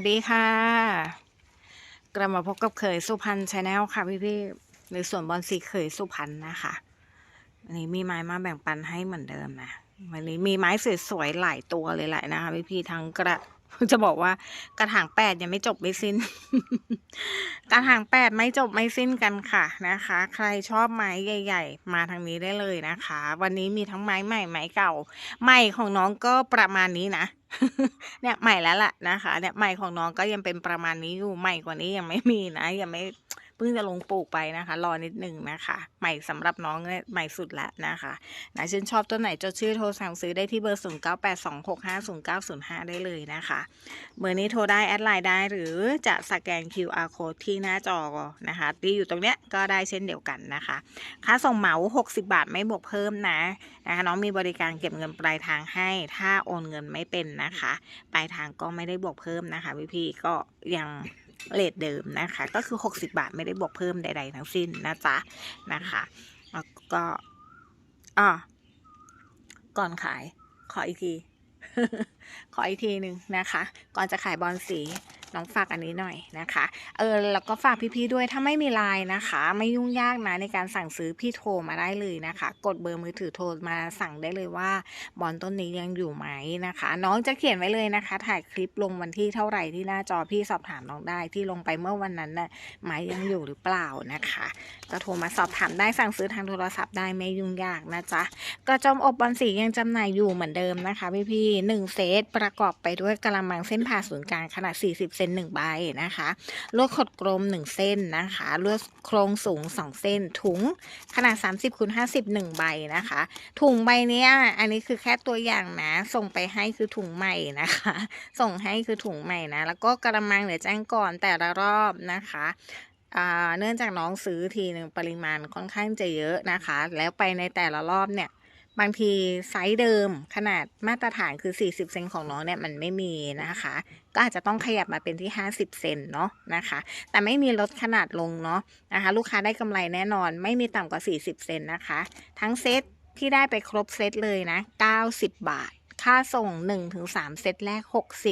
สวัสดีค่ะ กลับมาพบกับเขยสุพรรณชาแนลค่ะพี่พี่ๆหรือส่วนบอลสีเขยสุพรรณนะคะวันนี้มีไม้มาแบ่งปันให้เหมือนเดิมนะวันนี้มีไม้สวยๆหลายตัวเลยแหละนะคะพี่พี่ๆทั้งกระ จะบอกว่ากระถางแปดยังไม่จบไม่สิ้น กระถางแปดไม่จบไม่สิ้นกันค่ะนะคะ ใครชอบไม้ใหญ่ ๆ มาทางนี้ได้เลยนะคะ วันนี้มีทั้งไม้ใหม่ไม้เก่า ใหม่ของน้องก็ประมาณนี้นะเนี่ยใหม่แล้วล่ะนะคะ เนี่ยใหม่ของน้องก็ยังเป็นประมาณนี้อยู่ใหม่กว่านี้ยังไม่มีนะยังไม่ พิ่งจะลงปลูกไปนะคะ รอนิดหนึ่งนะคะ ใหม่สำหรับน้องเนี่ยใหม่สุดล้วนะคะนะชื่นชอบตัวไหนจดชื่อโทรสั่งซื้อได้ที่เบอร์ 0 9 8 2 6 5 0 9 0 5 ได้เลยนะคะเบอร์นี้โทรได้แอดไลน์ได้หรือจะสแกน QR code ที่หน้าจอนะคะ ที่อยู่ตรงเนี้ยก็ได้เช่นเดียวกันนะคะ ค่าส่งเหมา 60 บาทไม่บวกเพิ่มนะนะคะน้องมีบริการเก็บเงินปลายทางให้ ถ้าโอนเงินไม่เป็นนะคะ ปลายทางก็ไม่ได้บวกเพิ่มนะคะพี่พี่ๆก็ยัง เลทเดิมนะคะ ก็คือ 60 บาทไม่ได้บวกเพิ่มใด ๆ ทั้งสิ้นนะจ๊ะนะคะแล้วก็อ่อก่อนขายขออีกที ขออีกทีหนึ่งนะคะ ก่อนจะขายบอลสี น้องฝากอันนี้หน่อยนะคะ เออแล้วก็ฝากพี่ๆด้วยถ้าไม่มีไลน์นะคะ ไม่ยุ่งยากนะในการสั่งซื้อพี่โทรมาได้เลยนะคะ กดเบอร์มือถือโทรมาสั่งได้เลยว่า บอลต้นนี้ยังอยู่ไหมนะคะ น้องจะเขียนไว้เลยนะคะ ถ่ายคลิปลงวันที่เท่าไหร่ที่หน้าจอพี่สอบถามน้องได้ที่ลงไปเมื่อวันนั้นน่ะไม้ยังอยู่หรือเปล่านะคะก็โทรมาสอบถามได้สั่งซื้อทางโทรศัพท์ได้ไม่ยุ่งยากนะจ๊ะกระจมอบบอลสียังจำหน่ายอยู่เหมือนเดิมนะคะพี่พี่ๆหนึ่งเซตประกอบไปด้วยกระมังเส้นผ่าศูนย์กลางขนาด 40เซน1ใบนะคะลวดขดกลม1เส้นนะคะลวดโครงสูง2เส้น ถุงขนาด30คูณ50 1ใบนะคะ ถุงใบเนี้ยอันนี้คือแค่ตัวอย่างนะ ส่งไปให้คือถุงใหม่นะคะ ส่งให้คือถุงใหม่นะ แล้วก็กระมังเดี๋ยวแจ้งก่อนแต่ละรอบนะคะเนื่องจากน้องซื้อทีหนึ่งปริมาณค่อนข้างจะเยอะนะคะ แล้วไปในแต่ละรอบเนี่ย บางทีไซส์เดิมขนาดมาตรฐานคือ 40 เซนของน้องเนี่ยมันไม่มีนะคะ ก็อาจจะต้องขยับมาเป็นที่ 50 เซนเนาะนะคะ แต่ไม่มีลดขนาดลงเนาะนะคะ ลูกค้าได้กำไรแน่นอนไม่มีต่ำกว่า 40 เซนนะคะ ทั้งเซตที่ได้ไปครบเซตเลยนะ 90 บาทค่าส่ง 1-3 เซตแรก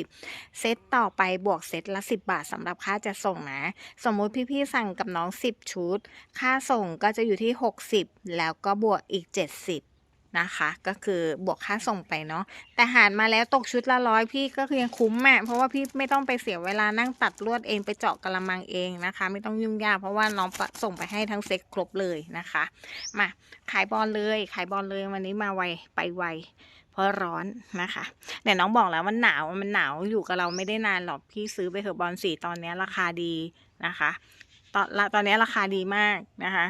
60 เซตต่อไปบวกเซตละ 10 บาทสำหรับค่าจะส่งนะ สมมุติพี่ๆสั่งกับน้อง 10 ชุด ค่าส่งก็จะอยู่ที่ 60 แล้วก็บวกอีก 70 นะคะ ก็คือบวกค่าส่งไปเนาะแต่หารมาแล้วตกชุดละร้อยพี่ก็คือยังคุ้มอะเพราะว่าพี่ไม่ต้องไปเสียเวลานั่งตัดลวดเองไปเจาะกระมังเองนะคะ ไม่ต้องยุ่งยากเพราะว่าน้องส่งไปให้ทั้งเซ็ตครบเลยนะคะ มาขายบอลเลยขายบอลเลยวันนี้มาไวไปไวเพราะร้อนนะคะเนี่ยน้องบอกแล้วมันหนาวมันหนาวอยู่กับเราไม่ได้นานหรอกพี่ซื้อไปเถอะบอลสีตอนนี้ราคาดีนะคะ ตอนละตอนนี้ราคาดีมากนะคะ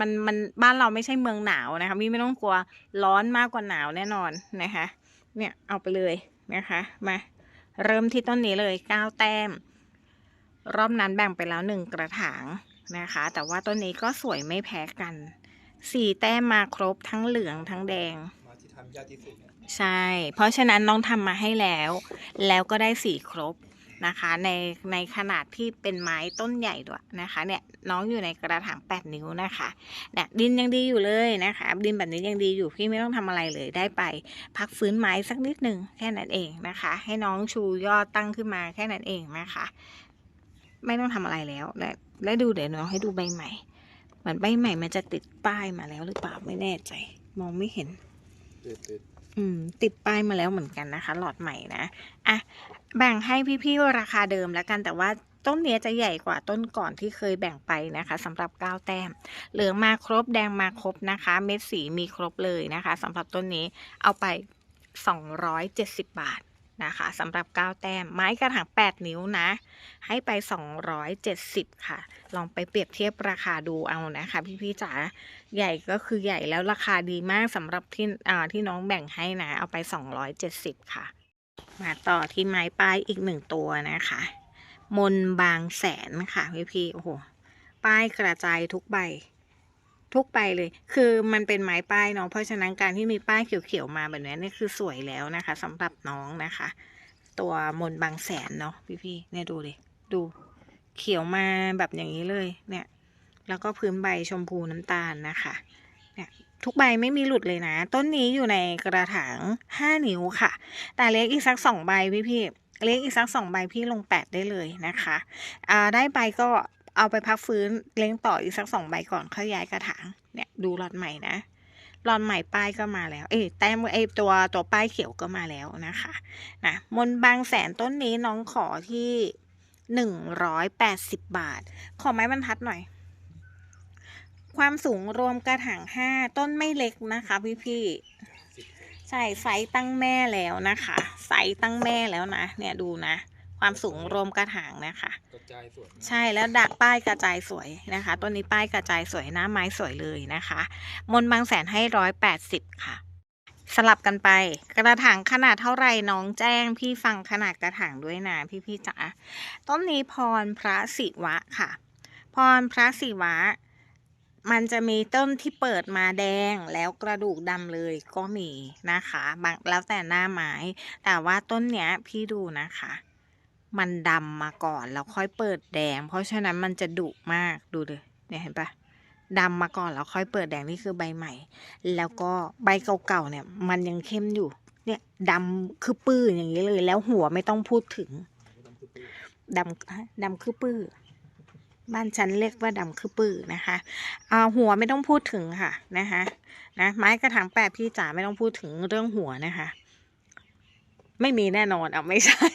มันมันบ้านเราไม่ใช่เมืองหนาวนะคะพี่ไม่ต้องกลัวร้อนมากกว่าหนาวแน่นอนนะคะ เนี่ยเอาไปเลยนะคะมาเริ่มที่ต้นนี้เลยเก้าแต้ม รอบนั้นแบ่งไปแล้วหนึ่งกระถางนะคะ แต่ว่าต้นนี้ก็สวยไม่แพ้กันสี่แต้มมาครบทั้งเหลืองทั้งแดงมาที่ทำยากที่สุดเนี่ยใช่ เพราะฉะนั้นน้องทำมาให้แล้ว แล้วก็ได้สีครบ นะคะ ในในขนาดที่เป็นไม้ต้นใหญ่ด้วยนะคะเนี่ยน้องอยู่ในกระถาง 8 นิ้วนะคะเนี่ยดินยังดีอยู่เลยนะคะ ดินแบบนี้ยังดีอยู่พี่ไม่ต้องทำอะไรเลยได้ไป พักฟื้นไม้สักนิดหนึ่งแค่นั้นเองนะคะ ให้น้องชูยอดตั้งขึ้นมาแค่นั้นเองนะคะ ไม่ต้องทำอะไรแล้วและและดูเดี๋ยวน้องให้ดูใบใหม่เหมือนใบใหม่มันจะติดป้ายมาแล้วหรือเปล่าไม่แน่ใจ มองไม่เห็นติดติดอืมติดป้ายมาแล้วเหมือนกันนะคะ หลอดใหม่นะ อะ แบ่งให้พี่ๆราคาเดิมแล้วกันแต่ว่าต้นเนี้ยจะใหญ่กว่าต้นก่อนที่เคยแบ่งไปนะคะสำหรับ9แต้ม เหลืองมาครบแดงมาครบนะคะ เม็ดสีมีครบเลยนะคะสำหรับต้นนี้เอาไป 270 บาทนะคะสำหรับ9แต้ม ไม้กระถาง8 นิ้วนะ ให้ไป 270 ค่ะ ลองไปเปรียบเทียบราคาดูเอานะคะ พี่ๆจ๋าใหญ่ก็คือใหญ่แล้วราคาดีมากสำหรับที่ที่น้องแบ่งให้นะ เอาไป 270 ค่ะ มาต่อที่ไม้ป้ายอีกหนึ่งตัวนะคะ มนบางแสนค่ะพี่พี่โอ้โหป้ายกระจายทุกใบ ทุกใบเลย คือมันเป็นไม้ป้ายเนาะเพราะฉะนั้นการที่มีป้ายเขียวๆมาแบบนี้นี่คือสวยแล้วนะคะสำหรับน้องนะคะ ตัวมนบางแสนเนาะพี่พี่เนี่ยดูเลยดูเขียวมาแบบอย่างนี้เลยเนี่ย แล้วก็พื้นใบชมพูน้ำตาลนะคะ เนี่ย ทุกใบไม่มีหลุดเลยนะ ต้นนี้อยู่ในกระถาง 5 นิ้วค่ะ แต่เล็กอีกสัก 2 ใบพี่พี่ๆเลี้ยงอีกสักสองใบพี่ลงแปดได้เลยนะคะอ่าได้ใบก็เอาไปพักฟื้นเลี้ยงต่ออีกสักสองใบก่อนค่อยย้ายกระถางเนี่ยดูรอดใหม่นะรอนใหม่ป้ายก็มาแล้ว เอ้แต้มไอยตัวตัวป้ายเขียวก็มาแล้วนะคะนะมนบางแสนต้นนี้น้องขอที่หนึ่งร้อยแปดสิบบาท ขอไม้บรรทัดหน่อย ความสูงรวมกระถางห้าต้นไม่เล็กนะคะพี่พี่ๆสิบใช่ไซส์ตั้งแม่แล้วนะคะไซส์ตั้งแม่แล้วนะ เนี่ยดูนะ ความสูงรวมกระถางนะคะ กระจายสวยมากใช่แล้วดักป้ายกระจายสวยนะคะต้นนี้ป้ายกระจายสวยหน้าไม้สวยเลยนะคะ มนต์บางแสนให้ร้อยแปดสิบค่ะสลับกันไป กระถางขนาดเท่าไหร่น้องแจ้ง พี่ฟังขนาดกระถางด้วยนะพี่พี่ๆจ๋าต้นนี้พรพระศิวะค่ะ พรพระศิวะ มันจะมีต้นที่เปิดมาแดงแล้วกระดูกดำเลยก็มีนะคะบางแล้วแต่หน้าไม้ แต่ว่าต้นเนี้ยพี่ดูนะคะ มันดำมาก่อนแล้วค่อยเปิดแดง เพราะฉะนั้นมันจะดุมากดูเลยเนี่ยเห็นปะดำมาก่อนแล้วค่อยเปิดแดงนี่คือใบใหม่ แล้วก็ใบเก่าๆเนี่ยมันยังเข้มอยู่ เนี่ยดำคือปื้ออย่างนี้เลย แล้วหัวไม่ต้องพูดถึงดำดำคือปื้อ บ้านฉันเรียกว่าดำคือปื้อนะคะอ่าหัวไม่ต้องพูดถึงค่ะนะคะนะไม้กระถางแปดพี่จ๋าไม่ต้องพูดถึงเรื่องหัวนะคะ ไม่มีแน่นอนอะไม่ใช่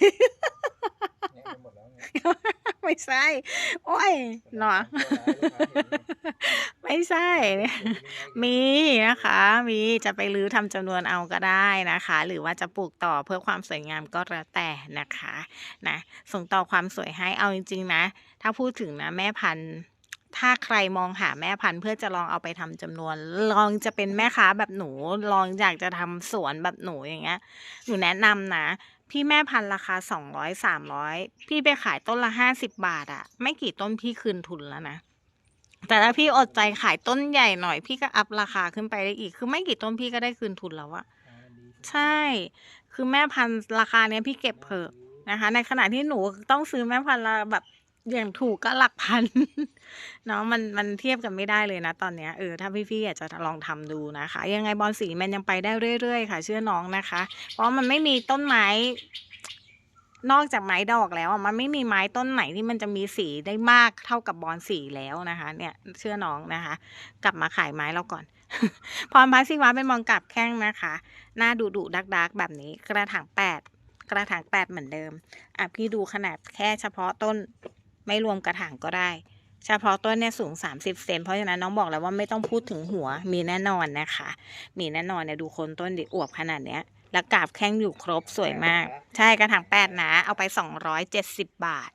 ไปหมดแล้วไงไม่ใช่โอ้ยเนาะไม่ใช่เนี่ยมีนะคะ มีจะไปรื้อทำจำนวนเอาก็ได้นะคะ หรือว่าจะปลูกต่อเพื่อความสวยงามก็แล้วแต่นะคะนะส่งต่อความสวยให้เอาจริง ๆ นะ ถ้าพูดถึงนะแม่พันธุ์ถ้าใครมองหาแม่พันธุ์เพื่อจะลองเอาไปทำจำนวน ลองจะเป็นแม่ค้าแบบหนู ลองอยากจะทำสวนแบบหนูอย่างเงี้ย หนูแนะนำนะ พี่แม่พันธุ์ราคาสองร้อยสามร้อยพี่ไปขายต้นละห้าสิบบาทอะไม่กี่ต้นพี่คืนทุนแล้วนะแต่ถ้าพี่อดใจขายต้นใหญ่หน่อย พี่ก็อัพราคาขึ้นไปได้อีก คือไม่กี่ต้นพี่ก็ได้คืนทุนแล้วอะใช่ คือแม่พันธุ์ราคาเนี้ยพี่เก็บเถอะนะคะ ในขณะที่หนูต้องซื้อแม่พันธุ์ละแบบ อย่างถูกก็หลักพันเนาะมันมันเทียบกันไม่ได้เลยนะตอนเนี้ยเออถ้าพี่ๆอยากจะลองทำดูนะคะ ยังไงบอลสีมันยังไปได้เรื่อยๆค่ะ เชื่อน้องนะคะ เพราะมันไม่มีต้นไม้นอกจากไม้ดอกแล้วมันไม่มีไม้ต้นไหนที่มันจะมีสีได้มากเท่ากับบอลสีแล้วนะคะ เนี่ยเชื่อน้องนะคะ กลับมาขายไม้เราก่อน พรพัสศิวะเป็นมองกลับแข้งนะคะ หน้าดุดุดักดักแบบนี้กระถางแปดกระถางแปดเหมือนเดิมอะพี่ดูขนาดแค่เฉพาะต้น ไม่รวมกระถางก็ได้ เฉพาะต้นเนี่ยสูง 30 เซนเพราะฉะนั้นน้องบอกแล้วว่าไม่ต้องพูดถึงหัวมีแน่นอนนะคะ มีแน่นอนเนี่ยดูโคนต้นดิอวบขนาดเนี้ยแล้วกาบแข้งอยู่ครบสวยมาก ใช่กระถางแปดนะ เอาไป 270 บาท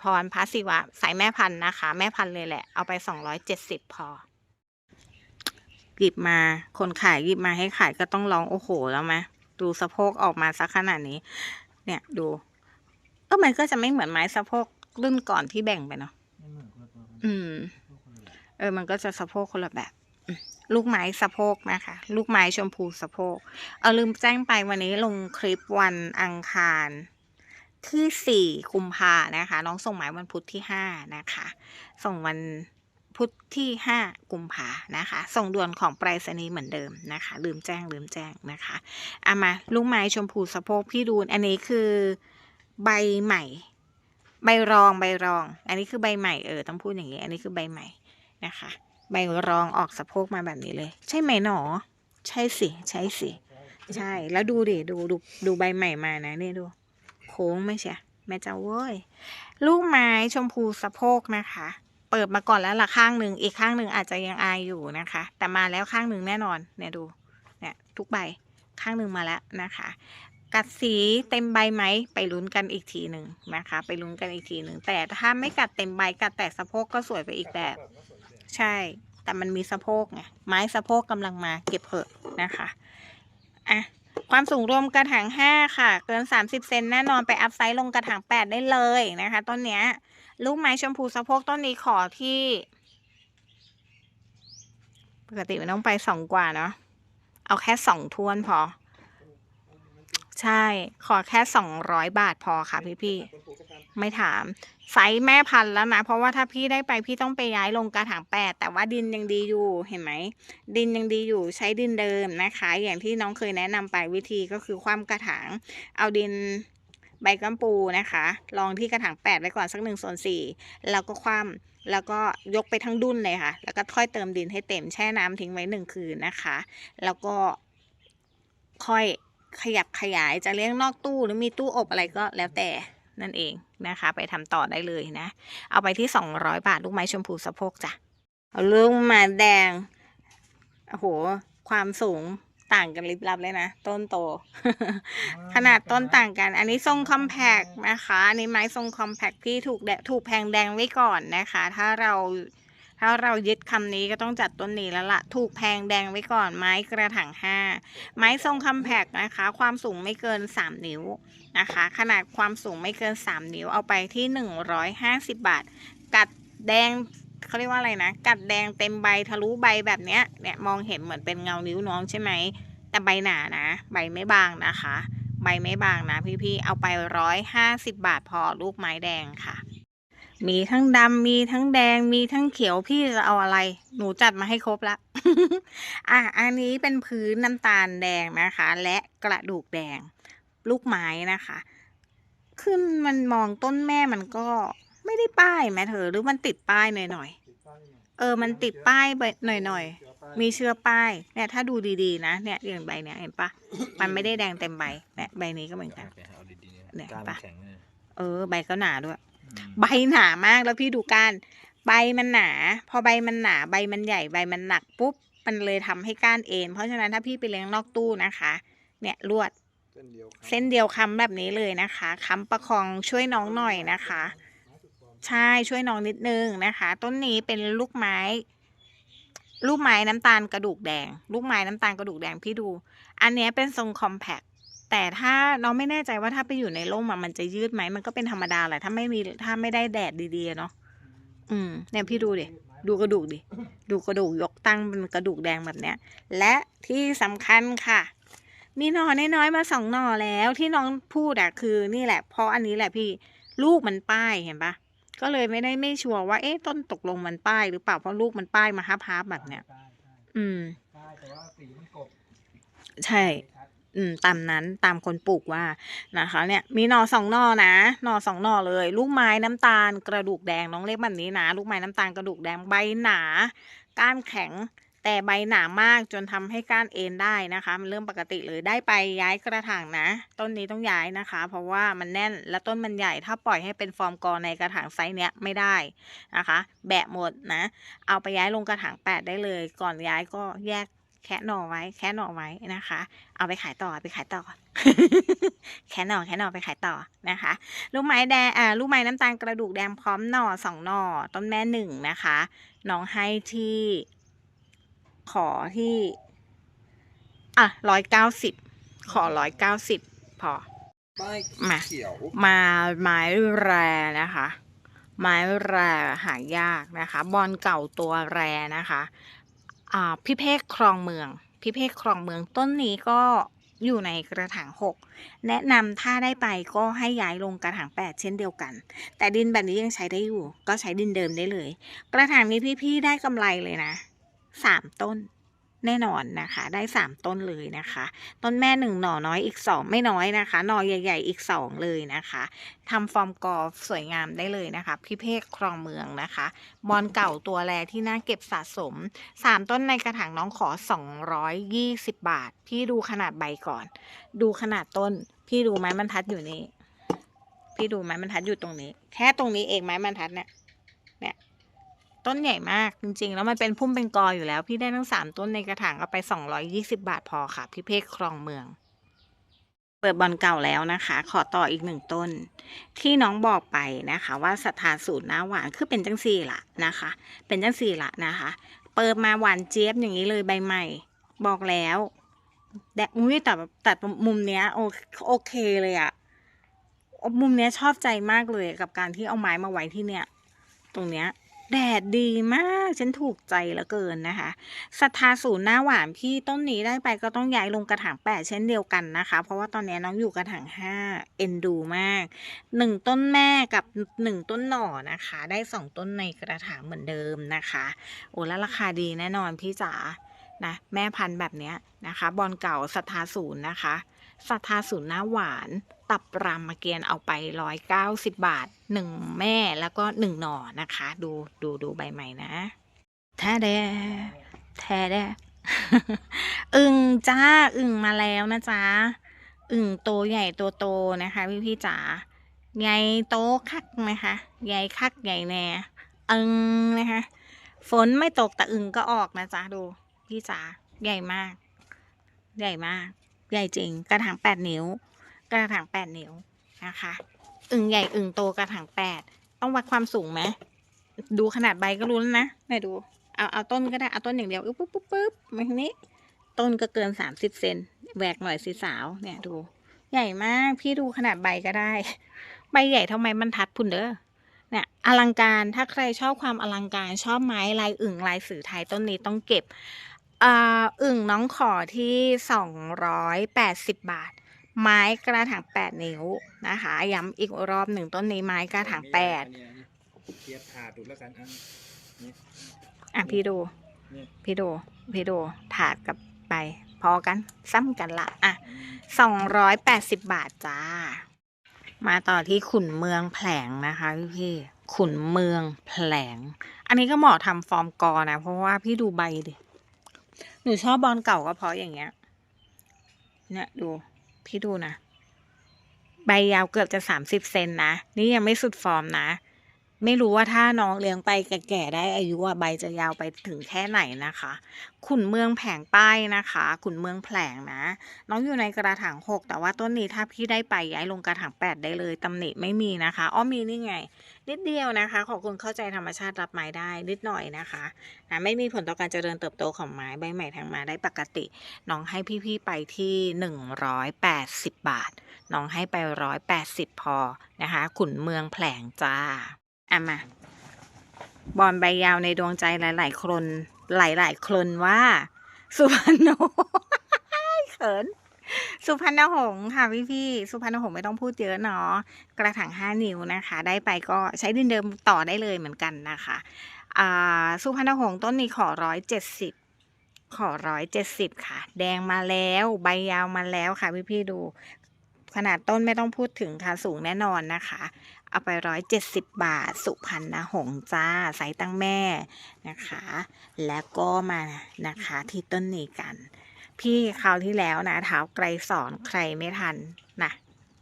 พรพัสศิวะสายแม่พันธุ์นะคะ แม่พันธุ์เลยแหละ เอาไป 270 พอหยิบมาคนขายหยิบมาให้ขายก็ต้องร้องโอ้โหแล้วไหมดูสะโพกออกมาสักขนาดนี้ เนี่ยดูเออมันก็จะไม่เหมือนไม้สะโพก รุ่นก่อนที่แบ่งไปเนาะไม่เหมือนคนละตัวกันอืม เออ มันก็จะสะโพกคนละแบบอืมลูกไม้สะโพกนะคะ ลูกไม้ชมพูสะโพก เอาลืมแจ้งไปวันนี้ลงคลิปวันอังคารที่สี่กุมภานะคะ น้องส่งหมายวันพุธที่ห้านะคะ ส่งวันพุธที่ห้ากุมภานะคะ ส่งด่วนของไปรษณีย์เหมือนเดิมนะคะ ลืมแจ้งลืมแจ้งนะคะเอามาลูกไม้ชมพูสะโพกพี่ดูนอันนี้คือใบใหม่ ใบรองใบรอง อันนี้คือใบใหม่เออต้องพูดอย่างนี้ อันนี้คือใบใหม่นะคะ ใบรองออกสะโพกมาแบบนี้เลย ใช่ไหมหนอ ใช่สิ ใช่สิ ใช่ แล้วดูดิดูดูดูใบใหม่มานะนี่ดู โค้งไม่ใช่แม่เจ้าเว้ย ลูกไม้ชมพูสะโพกนะคะ เปิดมาก่อนแล้วละข้างหนึ่งอีกข้างหนึ่งอาจจะยังอายอยู่นะคะ แต่มาแล้วข้างหนึ่งแน่นอนเนี่ยดูเนี่ยทุกใบข้างหนึ่งมาแล้วนะคะ กัดสีเต็มใบไหมไปลุ้นกันอีกทีหนึ่งนะคะ ไปลุ้นกันอีกทีหนึ่งแต่ถ้าไม่กัดเต็มใบกัดแต่สะโพกก็สวยไปอีกแบบ ใช่ แต่มันมีสะโพกไงไม้สะโพกกำลังมาเก็บเถอะนะคะอะความสูงรวมกระถางห้าค่ะ เกินสามสิบเซนแน่นอนไปอัพไซส์ลงกระถางแปดได้เลยนะคะ ต้นเนี้ย ลูกไม้ชมพูสะโพกต้นนี้ขอที่ ปกติมันต้องไปสองกว่าเนาะเอาแค่สองทวนพอ ใช่ ขอแค่สองร้อยบาทพอค่ะพี่พี่ๆไม่ถาม ไซส์แม่พันธุ์แล้วนะ เพราะว่าถ้าพี่ได้ไปพี่ต้องไปย้ายลงกระถางแปดแต่ว่าดินยังดีอยู่เห็นไหม ดินยังดีอยู่ใช้ดินเดิมนะคะ อย่างที่น้องเคยแนะนำไปวิธีก็คือคว่ำกระถาง เอาดินใบกัมปูนะคะ ลองที่กระถางแปดไว้ก่อนสักหนึ่งส่วนสี่แล้วก็คว่ำแล้วก็ยกไปทั้งดุนเลยค่ะ แล้วก็ค่อยเติมดินให้เต็มแช่น้ำทิ้งไว้หนึ่งคืนนะคะ แล้วก็ค่อย ขยับขยายจะเลี้ยงนอกตู้หรือมีตู้อบอะไรก็แล้วแต่นั่นเองนะคะ ไปทำต่อได้เลยนะ เอาไปที่ 200 บาท ลูกไม้ชมพูสะโพกจ้ะเอาลูกไม้แดงโอ้โห ความสูงต่างกันลิบลับเลยนะ ต้นโต ขนาดต้นต่างกัน อันนี้ทรงคอมแพกนะคะ อันนี้ไม้ทรงคอมแพกที่ถูกแดดถูกแพงแดงไว้ก่อนนะคะ ถ้าเรา ถ้าเรายึดคำนี้ก็ต้องจัดต้นนี้แล้วละ่ะ ถูกแพงแดงไว้ก่อนไม้กระถางห้าไม้ทรงคอมแพกนะคะ ความสูงไม่เกิน 3 นิ้วนะคะ ขนาดความสูงไม่เกิน 3 นิ้วเอาไปที่ 150 บาท กัดแดงเขาเรียกว่าอะไรนะ กัดแดงเต็มใบทะลุใบแบบเนี้ยเนี่ยมองเห็นเหมือนเป็นเงานิ้วน้องใช่ไหมแต่ใบหนานะ ใบไม่บางนะคะ ใบไม่บางนะพี่ๆเอาไปร้อยห้าสิบบาทพอลูกไม้แดงค่ะ มีทั้งดำมีทั้งแดงมีทั้งเขียวพี่จะเอาอะไร หนูจัดมาให้ครบละ อะ อันนี้เป็นพื้นน้ำตาลแดงนะคะ และกระดูกแดง ลูกไม้นะคะ ขึ้นมันมองต้นแม่มันก็ไม่ได้ป้ายแม้เธอ หรือมันติดป้ายหน่อยติดป้ายหน่อยๆเออ มันติดป้ายไปหน่อยๆเชื้อป้ายมีเชื้อป้ายเนี่ยถ้าดูดีๆ นะเนี่ยอย่างใบเนี่ยเห็นปะมันไม่ได้แดงเต็มใบเนี่ยใบนี้ก็เหมือนกันไปเอาดีๆเนี่ยก้านปะแข็งเลยเออใบก็หนาด้วยอืม ใบหนามากแล้วพี่ดูก้านใบมันหนา พอใบมันหนาใบมันใหญ่ใบมันหนักปุ๊บมันเลยทำให้ก้านเอ็นเพราะฉะนั้นถ้าพี่ไปเลี้ยงนอกตู้นะคะ เนี่ยลวดเส้นเดียวครับเส้นเดียวค้ำแบบนี้เลยนะคะค้ำประคองช่วยน้องหน่อยนะคะ ใช่ช่วยน้องนิดนึงนะคะ ต้นนี้เป็นลูกไม้ ลูกไม้น้ำตาลกระดูกแดง ลูกไม้น้ำตาลกระดูกแดงพี่ดู อันเนี้ยเป็นทรงคอมแพค แต่ถ้าน้องไม่แน่ใจว่าถ้าไปอยู่ในร่มอะมันจะยืดไหมมันก็เป็นธรรมดาแหละถ้าไม่มีถ้าไม่ได้แดดดีๆอะเนาะอืมเนี่ยพี่ดูดิดูกระดูกดิดูกระดูกยกตั้งเป็นกระดูกแดงแบบเนี้ย และที่สำคัญค่ะ มีหน่อน้อยๆมาสองหน่อแล้วที่น้องพูดอะคือนี่แหละ เพราะอันนี้แหละพี่ลูกมันป้ายเห็นปะก็เลยไม่ได้ไม่ชัวร์ว่าเอ๊ะต้นตกลงมันป้ายหรือเปล่าเพราะลูกมันป้ายมาฮับๆแบบเนี้ยใช่ใช่อืมใช่แต่ว่าสีมันกบใช่ไม่ชัด อืมตามนั้นตามคนปลูกว่านะคะ เนี่ยมีหน่อสองหน่อนะหน่อสองหน่อเลย ลูกไม้น้ำตาลกระดูกแดงน้องเล็กแบบนี้นะลูกไม้น้ำตาลกระดูกแดงใบหนาก้านแข็งแต่ใบหนามากจนทำให้ก้านเอ็นได้นะคะมันเรื่องปกติเลยได้ไปย้ายกระถางนะ ต้นนี้ต้องย้ายนะคะ เพราะว่ามันแน่นและต้นมันใหญ่ถ้าปล่อยให้เป็นฟอร์มกอในกระถางไซส์เนี้ยไม่ได้นะคะ แบะหมดนะ เอาไปย้ายลงกระถางแปดได้เลย ก่อนย้ายก็แยก แคะหน่อไว้ แคะหน่อไว้นะคะ เอาไปขายต่อไปขายต่อ แค่หน่อแค่หน่อไปขายต่อนะคะลูกไม้แดงอ่าลูกไม้น้ำตาลกระดูกแดงพร้อมหน่อสองหน่อต้นแม่หนึ่งนะคะน้องให้ที่ขอที่อะร้อยเก้าสิบขอร้อยเก้าสิบพอป้ายมาเขียวมาไม้แรนะคะ ไม้แรหายากนะคะ บอลเก่าตัวแรนะคะอ่า พี่เพกครองเมือง พี่เพกครองเมืองต้นนี้ก็อยู่ในกระถางหกแนะนำถ้าได้ไปก็ให้ย้ายลงกระถางแปดเช่นเดียวกัน แต่ดินแบบนี้ยังใช้ได้อยู่ ก็ใช้ดินเดิมได้เลย กระถางนี้พี่ๆได้กำไรเลยนะสามต้น แน่นอนนะคะ ได้สามต้นเลยนะคะ ต้นแม่หนึ่งหน่อน้อยอีกสองไม่น้อยนะคะ หน่อใหญ่ ๆ อีกสองเลยนะคะทำฟอร์มกอล์ฟสวยงามได้เลยนะคะพี่เพกครองเมืองนะคะ บอลเก่าตัวแรที่น่าเก็บสะสมสามต้นในกระถางน้องขอสองร้อยยี่สิบบาท พี่ดูขนาดใบก่อน ดูขนาดต้น พี่ดูไม้บรรทัดอยู่นี่ พี่ดูไม้บรรทัดอยู่ตรงนี้ แค่ตรงนี้เองไม้บรรทัดเนี่ยเนี่ย ต้นใหญ่มากจริงๆ แล้วมันเป็นพุ่มเป็นกออยู่แล้ว พี่ได้ทั้งสามต้นในกระถางเอาไปสองร้อยยี่สิบาทพอค่ะ พี่เพกครองเมือง เปิดบอลเก่าแล้วนะคะ ขอต่ออีกหนึ่งต้น ที่น้องบอกไปนะคะ ว่าศรัทธาสูตรน้าหวานคือเป็นจังสี่ละนะคะ เป็นจังสี่ละนะคะ เปิดมาหวานเจี๊ยบอย่างนี้เลยใบใหม่ บอกแล้วแดดอุ้ยแต่ตัดมุมเนี้ยโอโอเคเลยอะมุมเนี้ยชอบใจมากเลยกับการที่เอาไม้มาไว้ที่เนี่ยตรงเนี้ย แดดดีมาก ฉันถูกใจเหลือเกินนะคะศรัทธาศูนย์หน้าหวานพี่ต้นนี้ได้ไปก็ต้องย้ายลงกระถางแปดเช่นเดียวกันนะคะ เพราะว่าตอนนี้น้องอยู่กระถางห้าเอ็นดูมากหนึ่งต้นแม่กับหนึ่งต้นหน่อนะคะ ได้สองต้นในกระถางเหมือนเดิมนะคะโอ้แล้วราคาดีแน่นอนพี่จ๋านะแม่พันธุ์แบบเนี้ยนะคะ บอลเก่าศรัทธาศูนย์นะคะศรัทธาศูนย์หน้าหวาน ตับรามเกียรติเอาไปร้อยเก้าสิบบาทหนึ่งแม่แล้วก็หนึ่งหน่อนะคะ ดูดูดูใบใหม่นะแท้แดแท้แดอึ่งจ้าอึ่งมาแล้วนะจ๊ะอึ่งโตใหญ่ตัวโตนะคะ พี่พี่จ๋าใหญ่โตคักนะคะใหญ่คักใหญ่แน่อึ่งนะคะฝนไม่ตกแต่อึ่งก็ออกนะจ๊ะดูพี่จ๋าใหญ่มาก ใหญ่มาก ใหญ่จริง กระถางแปดนิ้ว กระถางแปดนิ้วนะคะอึ่งใหญ่อึ่งโตกระถางแปดต้องวัดความสูงไหมดูขนาดใบก็รู้แล้วนะไหนดูเอาเอาต้นก็ได้เอาต้นอย่างเดียวปุ๊บปุ๊บปุ๊บมาทางนี้ ต้นก็เกินสามสิบเซนแหวกหน่อยสิสาวเนี่ยดู ใหญ่มากพี่ดูขนาดใบก็ได้ ใบใหญ่ท่าไม้บรรทัดพุ่นเด้อเนี่ยอลังการถ้าใครชอบความอลังการชอบไม้ลายอึ่งลายสื่อไทยต้นนี้ต้องเก็บอ่าอึ่งน้องขอที่สองร้อยแปดสิบบาท ไม้กระถางแปดนิ้วนะคะ ย้ำอีกรอบหนึ่งต้นนี้ไม้กระถางแปดเนี่ยเทียบถาดดูแล้วกันอันนี้อะพี่ดู พี่ดู พี่ดู ถาดกับใบพอกัน ซ้ำกันละอะสองร้อยแปดสิบบาทจ้า มาต่อที่ขุนเมืองแผลงนะคะพี่ๆขุนเมืองแผลง อันนี้ก็เหมาะทำฟอร์มกอนะ เพราะว่าพี่ดูใบดิ หนูชอบบอลเก่าก็เพราะอย่างเงี้ย เนี่ยดู พี่ดูนะ ใบยาวเกือบจะสามสิบเซนนะ นี่ยังไม่สุดฟอร์มนะ ไม่รู้ว่าถ้าน้องเลี้ยงไปแก่ๆได้อายุว่าใบจะยาวไปถึงแค่ไหนนะคะ ขุนเมืองแผงป้ายนะคะ ขุนเมืองแผลงนะ น้องอยู่ในกระถางหกแต่ว่าต้นนี้ถ้าพี่ได้ไปย้ายลงกระถางแปดได้เลยตำหนิไม่มีนะคะ อ้อมีนี่ไง นิดเดียวนะคะ ขอบคุณเข้าใจธรรมชาติรับไม้ได้นิดหน่อยนะคะนะไม่มีผลต่อการเจริญเติบโตของไม้ใบใหม่ทางมาได้ปกติน้องให้พี่ๆไปที่หนึ่งร้อยแปดสิบบาท น้องให้ไปร้อยแปดสิบพอนะคะ ขุนเมืองแผลงจ้าอะมาบอลใบยาวในดวงใจหลาย ๆ คนหลาย ๆ คนว่า สุพรรณหงส์เขิน สุพรรณหงส์ค่ะพี่พี่ๆสุพรรณหงส์ไม่ต้องพูดเยอะเนาะกระถางห้านิ้วนะคะ ได้ไปก็ใช้ดินเดิมต่อได้เลยเหมือนกันนะคะสุพรรณหงส์ต้นนี้ขอร้อยเจ็ดสิบขอร้อยเจ็ดสิบค่ะ แดงมาแล้วใบยาวมาแล้วค่ะพี่พี่ๆดู ขนาดต้นไม่ต้องพูดถึงค่ะสูงแน่นอนนะคะ เอาไปร้อยเจ็ดสิบบาท สุพรรณหงส์จ้าไซส์ตั้งแม่นะคะ แล้วก็มานะคะที่ต้นนี้กัน พี่คราวที่แล้วนะเท้าไกลสอนใครไม่ทันนะ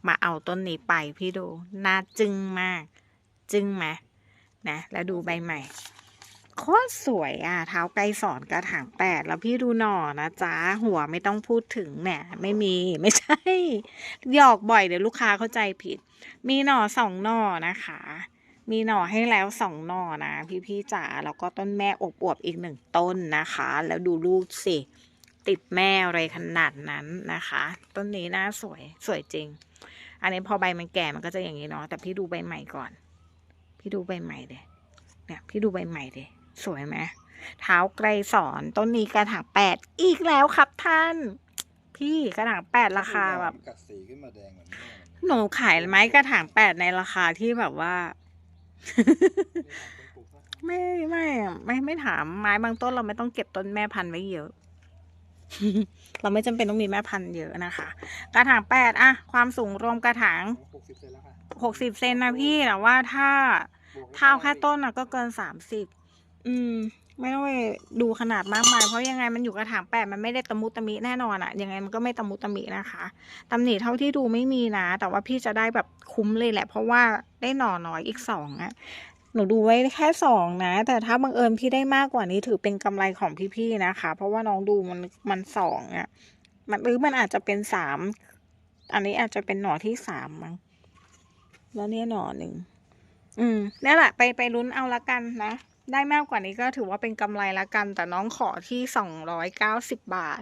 มาเอาต้นนี้ไปพี่ดูน่าจึ้งมาก จึ้งไหมนะ แล้วดูใบใหม่โคตรสวยอะเท้าไกลสอนกระถางแปดแล้วพี่ดูหน่อนะจ๊ะหัวไม่ต้องพูดถึงเนี่ยไม่มีไม่ใช่หยอกบ่อยเดี๋ยวลูกค้าเข้าใจผิด มีหน่อสองหน่อนะคะ มีหน่อให้แล้วสองหน่อนะ พี่พี่ๆจ๋าแล้วก็ต้นแม่อบอวบอีกหนึ่งต้นนะคะ แล้วดูลูกสิ ติดแม่อะไรขนาดนั้นนะคะ ต้นนี้น่าสวยสวยจริง อันนี้พอใบมันแก่มันก็จะอย่างนี้เนาะแต่พี่ดูใบใหม่ก่อน พี่ดูใบใหม่เดเนี่ยพี่ดูใบใหม่เดสวยไหมเท้าไกลสอนต้นนี้กระถางแปดอีกแล้วครับท่าน พี่กระถางแปดราคาแบบกัดสีขึ้นมาแดงแบบนี้หนูขายไม้กระถางแปดในราคาที่แบบว่า ไม่ไม่อะไม่ไม่ถามไม้บางต้นเราไม่ต้องเก็บต้นแม่พันธุ์ไว้เยอะ เราไม่จำเป็นต้องมีแม่พันธุ์เยอะนะคะ กระถางแปดอะความสูงรวมกระถางหกสิบเซนล้วค่ะหกสิบเซนนะพี่แต่ว่าถ้าบวกถ้าเอาแค่ต้นอะก็เกินสามสิบอืม ไม่ต้องไปดูขนาดมากมาย เพราะยังไงมันอยู่กระถางแปดมันไม่ได้ตะมุตะมิแน่นอนอะยังไงมันก็ไม่ตะมุตะมินะคะตำหนิเท่าที่ดูไม่มีนะ แต่ว่าพี่จะได้แบบคุ้มเลยแหละ เพราะว่าได้หน่อน้อยอีกสองอะ หนูดูไว้แค่สองนะ แต่ถ้าบังเอิญพี่ได้มากกว่านี้ถือเป็นกำไรของพี่ๆนะคะ เพราะว่าน้องดูมันมันสองอะมันหรือมันอาจจะเป็นสามอันนี้อาจจะเป็นหน่อที่สามมั้งแล้วเนี่ยหน่อหนึ่งอืมนี่แหละไปไปลุ้นเอาละกันนะ ได้มากกว่านี้ก็ถือว่าเป็นกำไรละกัน แต่น้องขอที่สองร้อยเก้าสิบบาท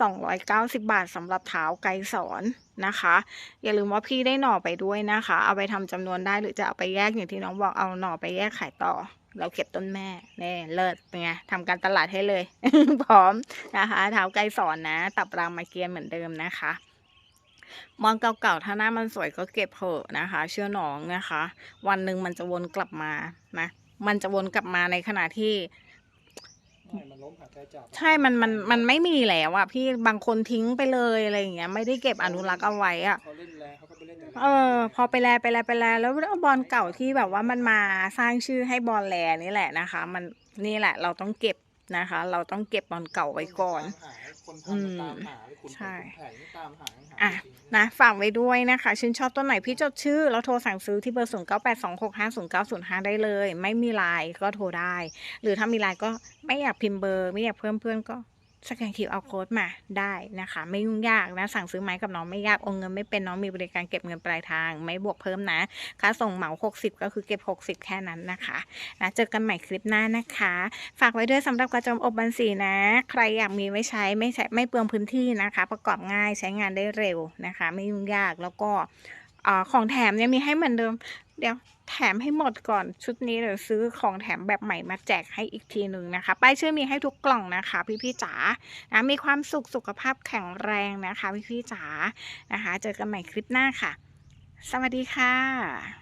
สองร้อยเก้าสิบาทสำหรับเท้าไกลสอนนะคะ อย่าลืมว่าพี่ได้หน่อไปด้วยนะคะ เอาไปทำจำนวนได้หรือจะเอาไปแยกอย่างที่น้องบอกเอาหน่อไปแยกขายต่อ เราเก็บต้นแม่เน่เลิศเป็นไงทำการตลาดให้เลย พร้อมนะคะ เท้าไกลสอนนะ ตับรามมาเกียนเหมือนเดิมนะคะมองเก่าๆ ถ้าหน้ามันสวยก็เก็บเถอะนะคะ เชื่อน้องนะคะ วันหนึ่งมันจะวนกลับมานะ มันจะวนกลับมาในขณะที่ใช่มันล้มหาใจจับใช่มันมันมันไม่มีแล้วอะพี่บางคนทิ้งไปเลยอะไรอย่างเงี้ยไม่ได้เก็บอนุรักษ์เอาไว้อะ เขาเล่นแรงเขาก็ไปเล่นแต่เออพอไปแลไปแลไปแลแล้วเอาบอลเก่าที่แบบว่ามันมาสร้างชื่อให้บอลแลนี่แหละนะคะ มันนี่แหละเราต้องเก็บ นะคะ เราต้องเก็บบอลเก่าไว้ก่อน คนทำมาตามหาเลยคุณใช่แผงนี่ตามหาหาอะจริงๆนะฝากไว้ด้วยนะคะ ชื่นชอบต้นไหนพี่จดชื่อ แล้วโทรสั่งซื้อที่เบอร์ 0 9 8 2 6 5 0 9 0 5 ได้เลย ไม่มีไลน์ก็โทรได้ หรือถ้ามีไลน์ก็ไม่อยากพิมพ์เบอร์ ไม่อยากเพิ่มเพื่อนก็ สแกนคิวเอาโค้ดมาได้นะคะ ไม่ยุ่งยากนะสั่งซื้อไม้กับน้องไม่ยากโอนเงินไม่เป็นน้องมีบริการเก็บเงินปลายทาง ไม่บวกเพิ่มนะค่าส่งเหมา 60 ก็คือเก็บ 60 แค่นั้นนะคะนะเจอกันใหม่คลิปหน้านะคะ ฝากไว้ด้วยสำหรับกระจมอบบันสีนะ ใครอยากมีไว้ใช้ไม่ใช้ไม่เปลืองพื้นที่นะคะ ประกอบง่ายใช้งานได้เร็วนะคะ ไม่ยุ่งยากแล้วก็ อของแถมเนี่ยมีให้เหมือนเดิม เดี๋ยวแถมให้หมดก่อนชุดนี้เดี๋ยวซื้อของแถมแบบใหม่มาแจกให้อีกทีหนึ่งนะคะ ป้ายชื่อมีให้ทุกกล่องนะคะ พี่พี่จ๋านะมีความสุขสุขภาพแข็งแรงนะคะ พี่พี่จ๋านะคะ เจอกันใหม่คลิปหน้าค่ะ สวัสดีค่ะ